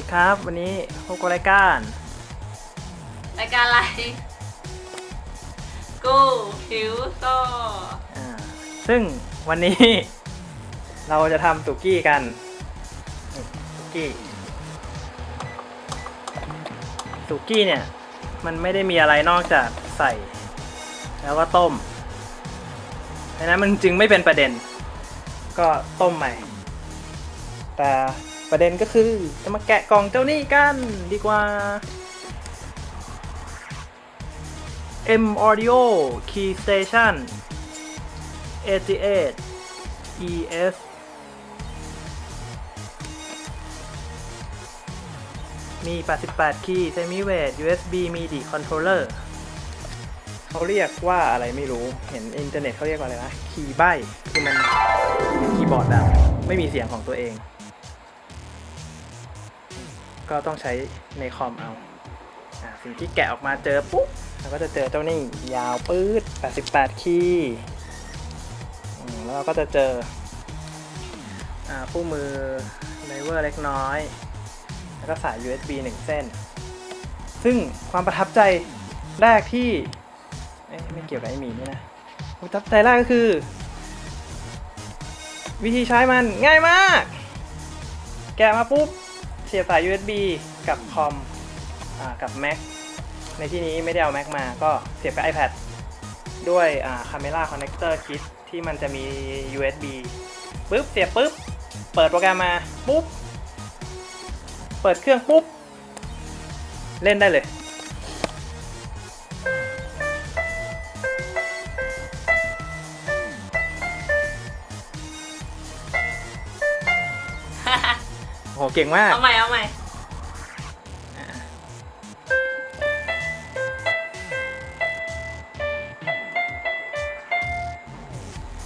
ดีครับ วันนี้พบกับรายการรายการอะไร กูหิวโซอ่าซึ่งวันนี้ เราจะทำสุกี้กันนี่สุกี้สุกี้เนี่ย มันไม่ได้มีอะไรนอกจากใส่ แล้วก็ต้มดังนั้นมันจึงไม่เป็นประเด็น ก็ต้มใหม่ แต่ ประเด็นก็คือ จะมาแกะกล่องเจ้านี่กันดีกว่า M Audio Key Station 88 ES มี 88 คีย์ Semi w e i g USB MIDI Controller เขาเรียกว่าอะไรไม่รู้ เห็นอินเทอร์เน็ตเขาเรียกว่าอะไรนะ คีย์ใบ คือมันคีย์บอร์ดแบบไม่มีเสียงของตัวเอง ก็ต้องใช้ในคอมเอาสิ่งที่แกะออกมาเจอปุ๊บเราก็จะเจอเจ้านี่ยาวปื๊ด88 คีย์แล้วเราก็จะเจอคู่มือไดเวอร์เล็กน้อย แล้วก็สาย USB 1 เส้น ซึ่งความประทับใจแรกที่ไม่เกี่ยวกับไอหมีนี่นะความประทับใจแรกก็คือ วิธีใช้มันง่ายมาก แกะมาปุ๊บ เสียบสาย USB กับคอมอกับ Mac ในที่นี้ไม่ได้เอา Mac มาก็เสียบกับ iPad ด้วยอ่า Camera Connector Kit ที่มันจะมี USB ปุ๊บเสียบปุ๊บ เปิดโปรแกรมมาปุ๊บ เปิดเครื่องปุ๊บ เล่นได้เลย หเก่งมาก เอาใหม่เอาใหม่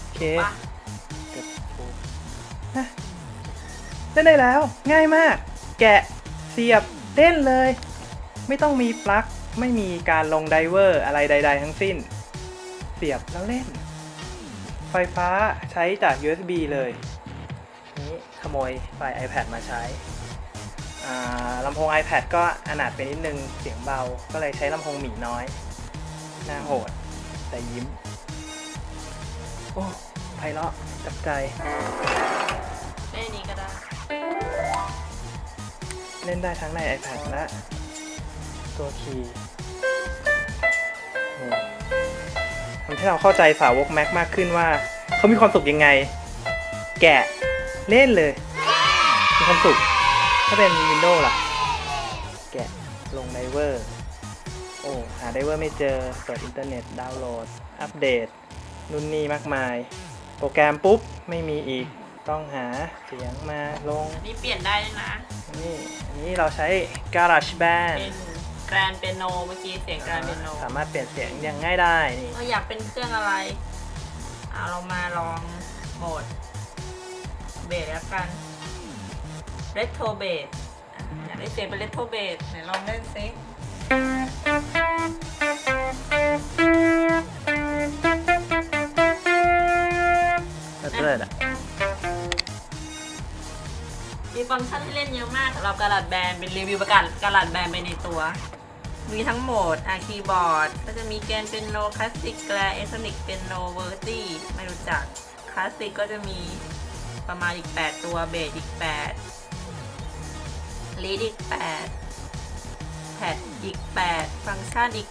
โอเคมาเก็บปูฮะเล่นได้แล้ว ง่ายมาก แกะเสียบเล่นเลย ไม่ต้องมีปลั๊กไม่มีการลงไดเวอร์อะไรใด ๆ ทั้งสิ้น เสียบแล้วเล่น ไฟฟ้าใช้จาก USB เลยนี้ข โมยไฟ iPad มาใช้อ่าลำโพง iPad ก็อนาถไปนิดนึงเสียงเบา ก็เลยใช้ลำโพงหมีน้อยหน้าโหด แต่ยิ้ม โอ้ไพเราะจับใจเล่นอันนี้ก็ได้ เล่นได้ทั้งใน iPad และ ตัวคีย์โอ้ทำให้เราเข้าใจสาวก Mac มากขึ้นว่า เขามีความสุขยังไง แกะ เล่นเลย มีความสุข ถ้าเป็น Windows ล่ะ แกะลงไดเวอร์ โอ้ หาไดเวอร์ไม่เจอ เปิดอินเทอร์เน็ต ดาวน์โหลด อัปเดต นู่นนี่มากมาย โปรแกรมปุ๊บ ไม่มีอีก ต้องหาเสียงมาลงอันนี้เปลี่ยนได้ด้วยนะ นี่อันนี้เราใช้ GarageBand เป็นแกรนเปียโนเมื่อกี้เสียงแกรนเปียโนสามารถเปลี่ยนเสียงอย่างง่ายได้ นี่ เราอยากเป็นเครื่องอะไรเอาเรามาลองโหมดเบสแล้วกัน Retro Bass อะอยากได้เสียงเป็น Retro Bass ไหนลองเล่นซิเลิศๆอะมีฟังก์ชันให้เล่นเยอะมากสำหรับการัดแบนเป็นรีวิวประกาศการัดแบนไปในตัว มีทั้งโหมดอะคีย์บอร์ด ก็จะมีแกนเป็นโนคลาสสิกแกลเอสนิกเป็นโนเวอร์ตี้ไม่รู้จัก คลาสสิกก็จะมีประมาณอีก 8 ตัวเบสอีก 8 ลีดอีก 8 แพดอีก 8 ฟังก์ชันอีก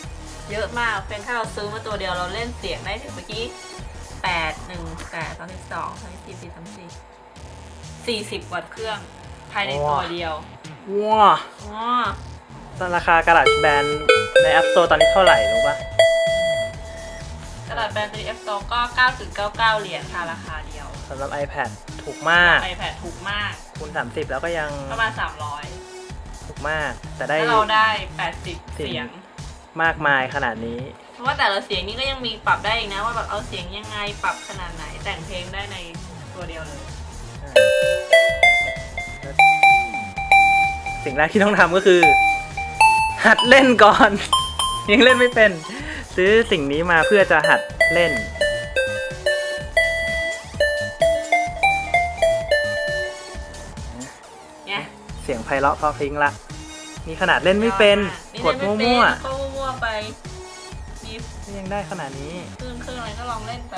8 เยอะมาก เป็นถ้าเราซื้อมาตัวเดียวเราเล่นเสียงได้ถึงเมื่อกี้ 8 1 8 32 34 34 40วัตต์เครื่อง ภายในตัวเดียว ว้าอ๋อตอนราคา GarageBand ใน App Store ตอนนี้เท่าไหร่รู้ปะตลาดแบรนด์ตัว F 2ก็ 9.99 เหรียญค่ะราคาเดียวสำหรับ iPad ถูกมาก iPad ถูกมาก คูณ 30 แล้วก็ยังประมาณถูกมาก แต่300ได้ ถ้าเราได้ 80 เสียง มากมายขนาดนี้ เพราะว่าแต่ละเสียงนี่ก็ยังมีปรับได้อีกนะ ว่าแบบเอาเสียงยังไงปรับขนาดไหนแต่งเพลงได้ในตัวเดียวเลย สิ่งแรกที่ต้องทำก็คือ หัดเล่นก่อน ยังเล่นไม่เป็น ซื้อสิ่งนี้มาเพื่อจะหัดเล่น ไพเราะเพราะพริ้งละนี่ขนาดเล่นไม่เป็นนี่กดเล่นไมั่วก็มั่วๆไปมีๆก็ยังได้ขนาดนี้คลื่นเครื่องอะไรก็ลองเล่นไป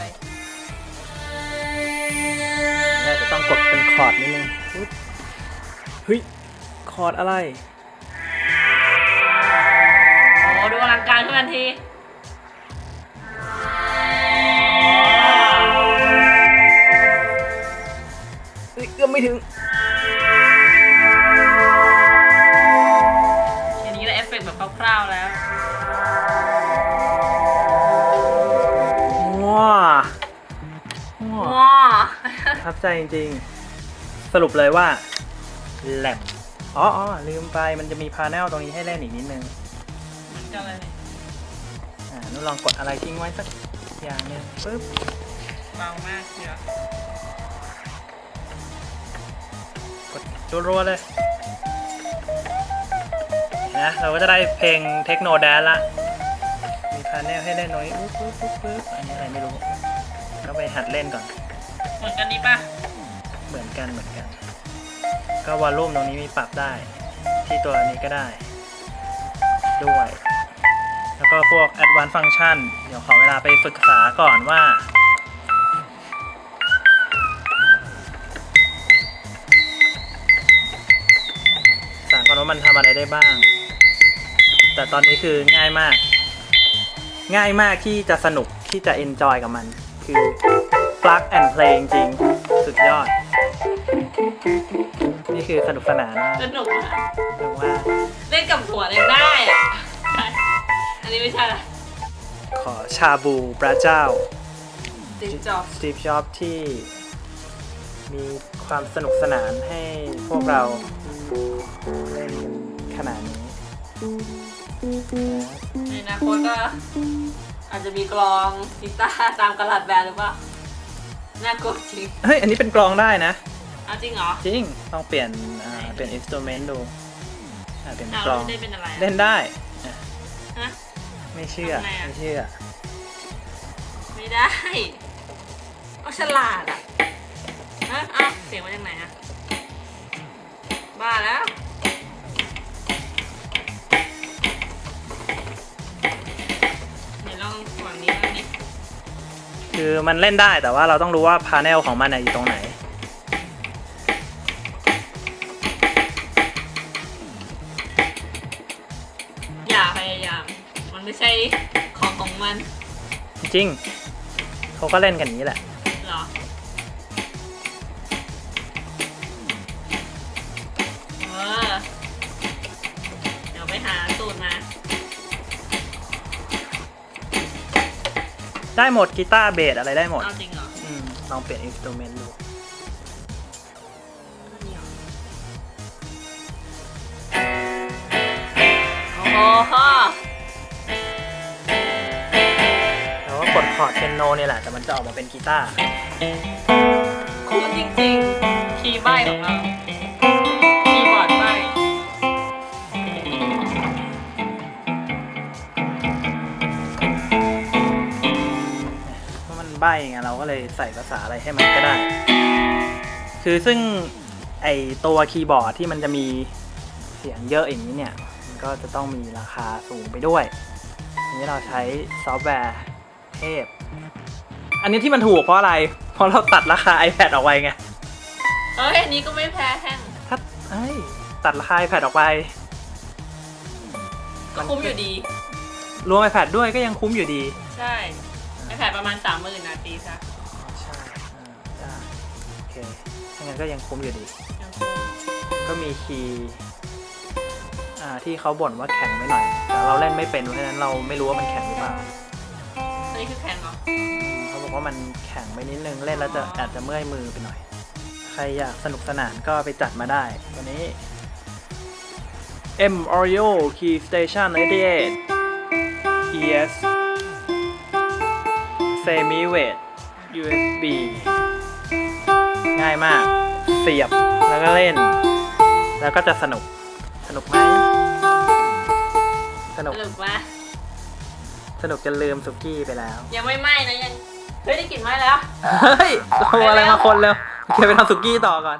น่าจะต้องกดเป็นคอร์ดนิดนึงปึ๊บเฮ้ยคอร์ดอะไร โอ้ดูอลังการขึ้นทันทีเฮ้ยเอื้อมไม่ถึง กต์แบบคร่าวๆแล้วว้าว้าว้าประทับใจจริงๆ สรุปเลยว่าแหลมอ๋ออ๋อลืมไปมันจะมีพา n นลตรงนี้ให้เล่นอีกนิดนึงเหมือนกันเลยเนี่ยอ่านุ่นลองกดอะไรทิ้งไว้สักอย่างหนึงปึ๊บเบามากเชียวกดรัวๆเลย นะ เราก็จะได้เพลงเทคโนแดนละ มีพา n เนลให้เล่นตรงนี้ปึ๊บปึ๊บปึ๊บปึ๊บอันนี้อะไรไม่รู้ ก็ไปหัดเล่นก่อน เหมือนกันนี้ป่ะ เหมือนกันเหมือนกัน ก็วอลลุ่มตรงนี้มีปรับได้ ที่ตัวนี้ก็ได้ ด้วย แล้วก็พวก Advanced Function เดี๋ยวขอเวลาไปฝึกษาก่อนว่าสาก่อนว่ามันทำอะไรได้บ้าง แต่ตอนนี้คือง่ายมาก ง่ายมากที่จะสนุกที่จะ enjoy กับมัน คือ plug and play จริงๆสุดยอด นี่คือสนุกสนานมากสนุกมากถึงว่าเล่นกับหัวยังได้อะอันนี้ไม่ใช่ละขอชาบูพระเจ้าติดจอบสตีฟจ็อบที่ มีความสนุกสนานให้พวกเราเล่นขนาดนี้ ในอนาคตก็อาจจะมีกลองกีตาร์ตามกระดาษแบนหรือเปล่าน่ากลัวจริงเฮ้ย อันนี้เป็นกลองได้นะ เอาจริงเหรอ จริงต้องเปลี่ยนอ่าเปลี่ยนอินสตูเมนต์ดูอ่าเป็นเอากลองเล่นได้เป็นอะไรอะเล่นได้อะฮะ ไม่เชื่อ ทำไงอะ ไม่เชื่อ ไม่ได้เอาฉลาดอะฮะเอาเสียงมาจากไหนอะ บ้าแล้ว คือมันเล่นได้แต่ว่าเราต้องรู้ว่าพา n เนลของมันน่ะอยู่ตรงไหน อย่าพยายาม มันไม่ใช่ของของมัน จริงๆเขาก็เล่นกันอย่างนี้แหละ ได้หมดกีตาร์เบสอะไรได้หมดเอาจริงเหรออืมลองเปลี่ยนอินสตูเมนต์ดูอันนี้เหรอโอ้โหแล้วก็กดคอร์ดเชนโนเนี่ยแหละ แต่มันจะออกมาเป็นกีตาร์ คุ้มจริงๆคีย์ใบของเรา ไงเราก็เลยใส่ภาษาอะไรให้มันก็ได้ คือซึ่งไอตัวคีย์บอร์ดที่มันจะมีเสียงเยอะอย่างนี้เนี่ย มันก็จะต้องมีราคาสูงไปด้วยทีนี้เราใช้ซอฟต์แวร์เทพ อันนี้ที่มันถูกเพราะอะไร เพราะเราตัดราคา iPad ออกไปไง เอ้ย อันนี้ก็ไม่แพ้แท่งถ้าเอ้ยตัดราคา iPad ออกไป ก็คุ้มอยู่ดี รวม iPad ด้วยก็ยังคุ้มอยู่ดี ใช่ไอแพดประมาณสามหมื่น นาทีซะใช่อ่าได้โอเคถ้างั้นก็ยังคุ้มอยู่ดี ยังคุ้มก็มีคีย์อ่าที่เขาบ่นว่าแข็งไปหน่อย แต่เราเล่นไม่เป็นเพราะฉะนั้นเราไม่รู้ว่ามันแข็งหรือเปล่า อันนี้คือแพงเหรออืมเขาบอกว่ามันแข็งไปนิดนึงเล่นแล้วจะอาจจะเมื่อยมือไปหน่อย ใครอยากสนุกสนานก็ไปจัดมาได้ตัวนี้ M Oreo Key Station 88 ES Semi Weight USB ง่ายมาก เสียบแล้วก็เล่น แล้วก็จะสนุก สนุกไหม สนุกสรุปว่าสนุกจนลืมสุกี้ไปแล้ว ยังไม่ไหม้นะยัง เฮ้ยได้กลิ่นไหม้แล้ว เฮ้ย เราอะไรมาคนเร็วโอเคไปทำสุกี้ต่อก่อน